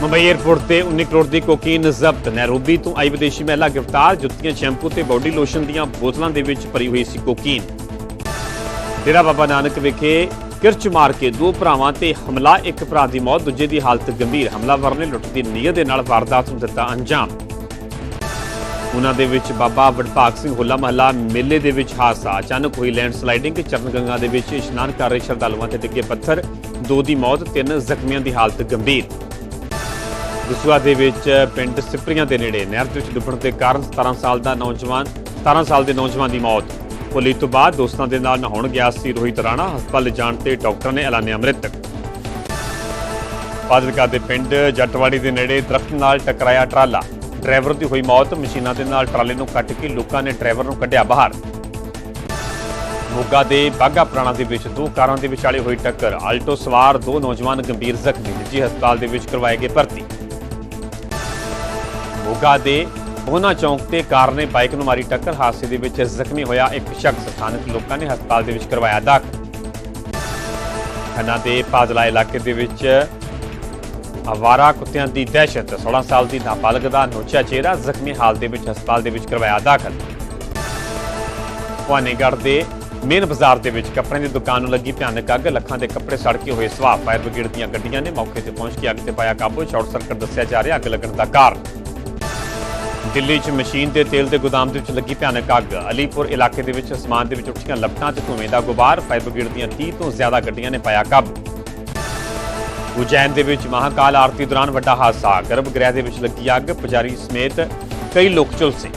Mumbai airport ਤੇ 19 ਕਰੋੜ ਦੀ cocaine ਜ਼ਬਤ। ਨੈਰੋਬੀ ਤੋਂ ਆਈ ਵਿਦੇਸ਼ੀ ਮਹਿਲਾ ਗ੍ਰਿਫਤਾਰ, ਜੁੱਤੀਆਂ, ਸ਼ੈਂਪੂ ਤੇ ਬਾਡੀ ਲੋਸ਼ਨ ਦੀਆਂ ਬੋਤਲਾਂ ਦੇ ਵਿੱਚ ਭਰੀ ਹੋਈ ਸੀ ਕੋਕੀਨ। ਡੇਰਾ ਬਾਬਾ ਨਾਨਕ ਵਿਖੇ ਕਿਰਚ ਮਾਰ ਕੇ ਦੋ ਭਰਾਵਾਂ ਤੇ ਹਮਲਾ, ਇੱਕ ਭਰਾ ਦੀ ਮੌਤ, ਦੂਜੇ ਦੀ ਹਾਲਤ ਗੰਭੀਰ। ਹਮਲਾਵਰ ਨੇ ਲੁੱਟ ਦੀ ਨੀਅਤ ਦੇ ਨਾਲ ਵਾਰਦਾਤ ਨੂੰ ਦਿੱਤਾ ਅੰਜਾਮ। ਉਹਨਾਂ ਦੇ ਵਿੱਚ ਬਾਬਾ ਵਡਭਾਗ ਸਿੰਘ ਹੋਲਾ ਮਹੱਲਾ ਮੇਲੇ ਦੇ ਵਿੱਚ ਹਾਦਸਾ। ਅਚਾਨਕ ਹੋਈ ਲੈਂਡ ਸਲਾਈਡਿੰਗ ਚਰਨ ਗੰਗਾ ਦੇ ਵਿੱਚ ਇਸ਼ਨਾਨ ਕਰ ਰਹੇ ਸ਼ਰਧਾਲੂਆਂ ਤੇ ਡਿੱਗੇ ਪੱਥਰ। ਦੋ ਦੀ ਮੌਤ, ਤਿੰਨ ਜ਼ਖਮੀਆਂ ਦੀ ਹਾਲਤ ਗੰਭੀਰ। ਦਸੂਆ ਦੇ ਵਿੱਚ ਪਿੰਡ ਸਿਪਰੀਆਂ ਦੇ ਨੇੜੇ ਨਹਿਰ ਦੇ ਵਿੱਚ ਡੁੱਬਣ ਦੇ ਕਾਰਨ 17 ਸਾਲ ਦਾ ਨੌਜਵਾਨ 17 ਸਾਲ ਦੇ ਨੌਜਵਾਨ ਦੀ ਮੌਤ। ਪੁਲੀ ਤੋਂ ਬਾਅਦ ਦੋਸਤਾਂ ਦੇ ਨਾਲ ਨਹਾਉਣ ਗਿਆ ਸੀ ਰੋਹਿਤ ਰਾਣਾ। ਹਸਪਤਾਲ ਲਿਜਾਣ ਤੇ ਡਾਕਟਰ ਨੇ ਐਲਾਨਿਆ ਮ੍ਰਿਤਕ ਫਾਜ਼ਿਲਕਾ ਦੇ ਪਿੰਡ ਜੱਟਵਾੜੀ ਦੇ ਨੇੜੇ ਦਰਖਤ ਨਾਲ ਟਕਰਾਇਆ ਟਰਾਲਾ। ਡਰਾਈਵਰ ਦੀ ਹੋਈ ਮੌਤ ਮਸ਼ੀਨਾਂ ਦੇ ਨਾਲ ਟਰਾਲੇ ਨੂੰ ਕੱਟ ਕੇ ਲੋਕਾਂ ਨੇ ਡਰਾਈਵਰ ਨੂੰ ਕੱਢਿਆ ਬਾਹਰ। ਮੋਗਾ ਦੇ ਬਾਗਾ ਪੁਰਾਣਾ ਦੇ ਵਿੱਚ ਦੋ ਕਾਰਾਂ ਦੇ ਵਿਚਾਲੇ ਹੋਈ ਟੱਕਰ। ਆਲਟੋ ਸਵਾਰ ਦੋ ਨੌਜਵਾਨ ਗੰਭੀਰ ਜ਼ਖਮੀ ਨਿੱਜੀ ਹਸਪਤਾਲ ਦੇ ਵਿੱਚ ਕਰਵਾਏ ਗਏ ਭਰਤੀ। ਮੋਗਾ ਦੇ ਬੋਨਾ ਚੌਂਕ ਤੇ ਕਾਰ ਨੇ ਬਾਈਕ ਨੂੰ ਮਾਰੀ ਟੱਕਰ। ਹਾਦਸੇ ਦੇ ਵਿੱਚ ਜ਼ਖਮੀ ਹੋਇਆ ਇੱਕ ਸ਼ਖਸ। ਸਥਾਨਕ ਲੋਕਾਂ ਨੇ ਹਸਪਤਾਲ ਦੇ ਵਿੱਚ ਕਰਵਾਇਆ ਦਾਖਲ। ਖੰਨਾ ਦੇ ਪਾਦਲਾ ਇਲਾਕੇ ਦੇ ਵਿੱਚ ਆਵਾਰਾ ਕੁੱਤਿਆਂ ਦੀ ਦਹਿਸ਼ਤ। 16 ਸਾਲ ਦੀ ਨਾਬਾਲਗ ਦਾ ਨੋਚਿਆ ਚਿਹਰਾ ਜ਼ਖਮੀ ਹਾਲਤ ਦੇ ਵਿੱਚ ਹਸਪਤਾਲ ਦੇ ਵਿੱਚ ਕਰਵਾਇਆ ਦਾਖਲ। ਭਵਾਨੀਗੜ੍ਹ ਦੇ ਮੇਨ ਬਾਜ਼ਾਰ ਦੇ ਵਿੱਚ ਕੱਪੜਿਆਂ ਦੀ ਦੁਕਾਨ ਨੂੰ ਲੱਗੀ ਭਿਆਨਕ ਅੱਗ। ਲੱਖਾਂ ਦੇ ਕੱਪੜੇ ਸੜ ਕੇ ਹੋਏ ਸਵਾਹ। ਫਾਇਰ ਬ੍ਰਿਗੇਡ ਦੀਆਂ ਗੱਡੀਆਂ ਨੇ ਮੌਕੇ ਤੇ ਪਹੁੰਚ ਕੇ ਅੱਗ ਤੇ ਪਾਇਆ ਕਾਬੂ। ਸ਼ਾਰਟ ਸਰਕਟ ਦੱਸਿਆ ਜਾ ਰਿਹਾ, ਅੱਗ ਲੱਗਣ ਦਾ ਕਾਰਨ। ਦਿੱਲੀ 'ਚ ਮਸ਼ੀਨ ਤੇ ਤੇਲ ਦੇ ਗੋਦਾਮ ਦੇ ਵਿੱਚ ਲੱਗੀ ਭਿਆਨਕ ਅੱਗ। ਅਲੀਪੁਰ ਇਲਾਕੇ ਦੇ ਵਿੱਚ ਅਸਮਾਨ ਦੇ ਵਿੱਚ ਉੱਠੀਆਂ ਲਪਟਾਂ ਤੇ ਧੂਏ ਦਾ ਗੁਬਾਰ ਫਾਇਰ ਬ੍ਰਿਗੇਡ ਦੀਆਂ 30 ਤੋਂ ਜ਼ਿਆਦਾ ਗੱਡੀਆਂ ਨੇ ਪਾਇਆ ਕਾਬੂ। ਉਜੈਨ ਦੇ ਵਿੱਚ ਮਹਾਕਾਲ ਆਰਤੀ ਦੌਰਾਨ ਵੱਡਾ ਹਾਦਸਾ। ਗਰਭ ਗ੍ਰਹਿ ਦੇ ਵਿੱਚ ਲੱਗੀ ਅੱਗ, ਪੁਜਾਰੀ ਸਮੇਤ ਕਈ ਲੋਕ ਝੁਲਸੇ।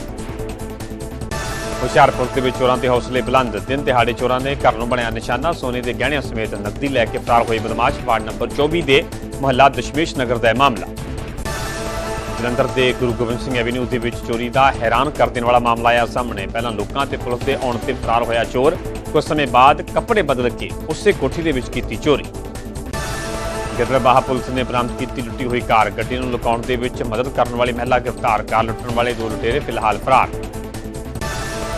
ਹੁਸ਼ਿਆਰਪੁਰ ਦੇ ਵਿੱਚ ਚੋਰਾਂ ਦੇ ਹੌਸਲੇ ਬੁਲੰਦ। ਦਿਨ ਦਿਹਾੜੇ ਚੋਰਾਂ ਨੇ ਘਰ ਨੂੰ ਬਣਿਆ ਨਿਸ਼ਾਨਾ। ਸੋਨੇ ਦੇ ਗਹਿਣਿਆਂ ਸਮੇਤ ਨਕਦੀ ਲੈ ਕੇ ਫਰਾਰ ਹੋਏ ਬਦਮਾਸ਼। ਵਾਰਡ ਨੰਬਰ 24 ਦੇ ਮੁਹੱਲਾ ਦਸ਼ਮੇਸ਼ ਨਗਰ ਦਾ ਮਾਮਲਾ। ਜਲੰਧਰ ਦੇ ਗੁਰੂ ਗੋਬਿੰਦ ਸਿੰਘ ਐਵੀਨਿਊ ਦੇ ਵਿੱਚ ਚੋਰੀ ਦਾ ਹੈਰਾਨ ਕਰ ਦੇਣ ਵਾਲਾ ਮਾਮਲਾ ਆਇਆ ਸਾਹਮਣੇ। ਪਹਿਲਾਂ ਲੋਕਾਂ ਤੇ ਪੁਲਿਸ ਦੇ ਆਉਣ ਤੇ ਫਰਾਰ ਹੋਇਆ ਚੋਰ। ਕੁਝ ਸਮੇਂ ਬਾਅਦ ਕੱਪੜੇ ਬਦਲ ਕੇ ਉਸੇ ਕੋਠੀ ਦੇ ਵਿੱਚ ਕੀਤੀ ਚੋਰੀ। ਗਿੱਦੜਬਾਹਾ ਪੁਲਿਸ ਨੇ ਬਰਾਮਦ ਕੀਤੀ ਲੁੱਟੀ ਹੋਈ ਕਾਰ। ਗੱਡੀ ਨੂੰ ਲੁਕਾਉਣ ਦੇ ਵਿੱਚ ਮਦਦ ਕਰਨ ਵਾਲੀ ਮਹਿਲਾ ਗ੍ਰਿਫਤਾਰ। ਕਾਰ ਲੁੱਟਣ ਵਾਲੇ ਦੋ ਲੁਟੇਰੇ ਫਿਲਹਾਲ ਫਰਾਰ।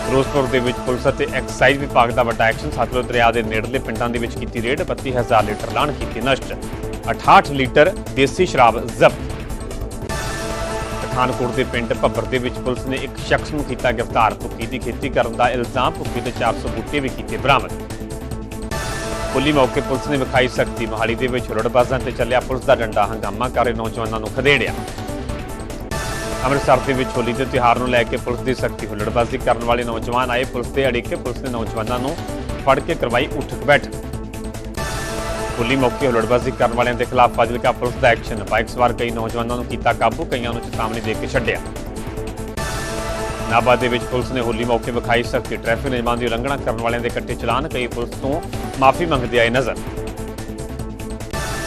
ਫਿਰੋਜ਼ਪੁਰ ਦੇ ਵਿੱਚ ਪੁਲਿਸ ਅਤੇ ਐਕਸਾਈਜ਼ ਵਿਭਾਗ ਦਾ ਵੱਡਾ ਐਕਸ਼ਨ ਸਤਲੁਜ ਦਰਿਆ ਦੇ ਨੇੜਲੇ ਪਿੰਡਾਂ ਦੇ ਵਿੱਚ ਕੀਤੀ ਰੇਡ। 32000 ਲੀਟਰ ਲਾਣ ਕੀਤੀ ਨਸ਼ਟ। 68 ਲੀਟਰ ਦੇਸੀ ਸ਼ਰਾਬ ਜ਼ਬਤ। ਪਠਾਨਕੋਟ ਦੇ ਪਿੰਡ ਭੱਬਰ ਦੇ ਵਿੱਚ ਪੁਲਿਸ ਨੇ ਇੱਕ ਸ਼ਖਸ ਨੂੰ ਕੀਤਾ ਗ੍ਰਿਫਤਾਰ। ਭੁੱਕੀ ਦੀ ਖੇਤੀ ਕਰਨ ਦਾ ਇਲਜ਼ਾਮ, ਭੁੱਕੀ ਦੇ 400 ਬੂਟੇ ਵੀ ਕੀਤੇ ਬਰਾਮਦ। ਪੁਲੀ ਮੌਕੇ ਪੁਲਿਸ ਨੇ ਵਿਖਾਈ ਸਖਤੀ ਮੋਹਾਲੀ ਦੇ ਵਿੱਚ ਰੋਡਬਾਜ਼ਾਂ ਤੇ ਚੱਲਿਆ ਪੁਲਿਸ ਦਾ ਡੰਡਾ ਹੰਗਾਮਾ ਕਰ ਰਹੇ ਨੌਜਵਾਨਾਂ ਨੂੰ ਖਦੇੜਿਆ। ਅੰਮ੍ਰਿਤਸਰ ਦੇ ਵਿੱਚ ਹੋਲੀ ਦੇ ਤਿਉਹਾਰ ਨੂੰ ਲੈ ਕੇ ਪੁਲਿਸ ਦੀ ਸਖਤੀ ਹੁੱਲੜਬਾਜ਼ੀ ਕਰਨ ਵਾਲੇ ਨੌਜਵਾਨ ਆਏ। ਪੁਲਿਸ ਦੇ ਅੜਿੱਕੇ ਪੁਲਿਸ ਨੇ ਨੌਜਵਾਨਾਂ ਨੂੰ ਫੜ ਕੇ ਕਰਵਾਈ ਉੱਠਕ ਬੈਠਕ। ਹੋਲੀ ਮੌਕੇ ਹੁਲੜਬਾਜ਼ੀ ਕਰਨ ਵਾਲਿਆਂ ਦੇ ਖਿਲਾਫ ਫਾਜ਼ਿਲਕਾ ਪੁਲਿਸ ਦਾ ਐਕਸ਼ਨ। ਬਾਈਕ ਸਵਾਰ ਕਈ ਨੌਜਵਾਨਾਂ ਨੂੰ ਕੀਤਾ ਕਾਬੂ, ਕਈਆਂ ਨੂੰ ਚੇਤਾਵਨੀ ਦੇ ਕੇ ਛੱਡਿਆ। ਨਾਭਾ ਦੇ ਵਿੱਚ ਪੁਲਿਸ ਨੇ ਹੋਲੀ ਮੌਕੇ ਵਿਖਾਈ ਸਖਤੀ। ਟ੍ਰੈਫਿਕ ਨਿਯਮਾਂ ਦੀ ਉਲੰਘਣਾ ਕਰਨ ਵਾਲਿਆਂ ਦੇ ਕੱਟੇ ਚਲਾਨ ਕਈ ਪੁਲਿਸ ਤੋਂ ਮਾਫੀ ਮੰਗਦੇ ਆਏ ਨਜ਼ਰ।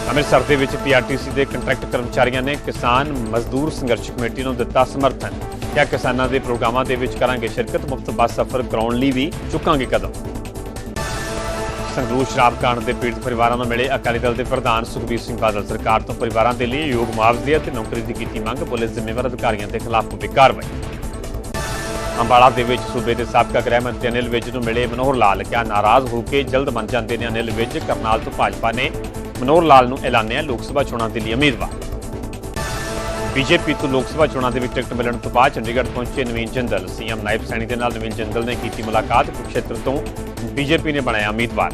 ਅੰਮ੍ਰਿਤਸਰ ਦੇ ਵਿੱਚ ਪੀਆਰਟੀਸੀ ਦੇ ਕੰਟਰੈਕਟ ਕਰਮਚਾਰੀਆਂ ਨੇ ਕਿਸਾਨ ਮਜ਼ਦੂਰ ਸੰਘਰਸ਼ ਕਮੇਟੀ ਨੂੰ ਦਿੱਤਾ ਸਮਰਥਨ। ਕਿਹਾ ਕਿਸਾਨਾਂ ਦੇ ਪ੍ਰੋਗਰਾਮਾਂ ਦੇ ਵਿੱਚ ਕਰਾਂਗੇ ਸ਼ਿਰਕਤ, ਮੁਫਤ ਬੱਸ ਸਫ਼ਰ ਕਰਾਉਣ ਲਈ ਵੀ ਚੁੱਕਾਂਗੇ ਕਦਮ। ਸੰਗਰੂਰ ਸ਼ਰਾਬ ਕਾਂਡ ਦੇ ਪੀੜਤ ਪਰਿਵਾਰਾਂ ਨੂੰ ਮਿਲੇ ਅਕਾਲੀ ਦਲ ਦੇ ਪ੍ਰਧਾਨ ਸੁਖਬੀਰ ਸਿੰਘ ਬਾਦਲ ਸਰਕਾਰ ਤੋਂ ਪਰਿਵਾਰਾਂ ਦੇ ਲਈ ਯੋਗ ਮੁਆਵਜ਼ੇ ਅਤੇ ਨੌਕਰੀ ਦੀ ਕੀਤੀ ਮੰਗ, ਪੁਲਿਸ ਜ਼ਿੰਮੇਵਾਰ ਅਧਿਕਾਰੀਆਂ ਦੇ ਖਿਲਾਫ ਹੋਵੇ ਕਾਰਵਾਈ। ਅੰਬਾਲਾ ਦੇ ਵਿੱਚ ਸੂਬੇ ਦੇ ਸਾਬਕਾ ਗ੍ਰਹਿ ਮੰਤਰੀ ਅਨਿਲ ਵਿਜ ਨੂੰ ਮਿਲੇ ਮਨੋਹਰ ਲਾਲ। ਕਿਹਾ ਨਾਰਾਜ਼ ਹੋ ਕੇ ਜਲਦ ਮੰਨ ਜਾਂਦੇ ਨੇ ਅਨਿਲ ਵਿਜ? ਕਰਨਾਲ ਤੋਂ ਭਾਜਪਾ ਨੇ ਮਨੋਹਰ ਲਾਲ ਨੂੰ ਐਲਾਨਿਆ ਲੋਕ ਸਭਾ ਚੋਣਾਂ ਦੇ ਲਈ ਉਮੀਦਵਾਰ। ਬੀਜੇਪੀ ਤੋਂ ਲੋਕ ਸਭਾ ਚੋਣਾਂ ਦੇ ਵਿੱਚ ਟਿਕਟ ਮਿਲਣ ਤੋਂ ਬਾਅਦ ਚੰਡੀਗੜ੍ਹ ਪਹੁੰਚੇ ਨਵੀਨ ਜਿੰਦਲ ਸੀਐਮ ਨਾਇਬ ਸੈਣੀ ਦੇ ਨਾਲ ਨਵੀਨ ਜਿੰਦਲ ਨੇ ਕੀਤੀ ਮੁਲਾਕਾਤ। ਕੁਰੂਕਸ਼ੇਤਰ ਤੋਂ ਬੀਜੇਪੀ ਨੇ ਬਣਾਇਆ ਉਮੀਦਵਾਰ।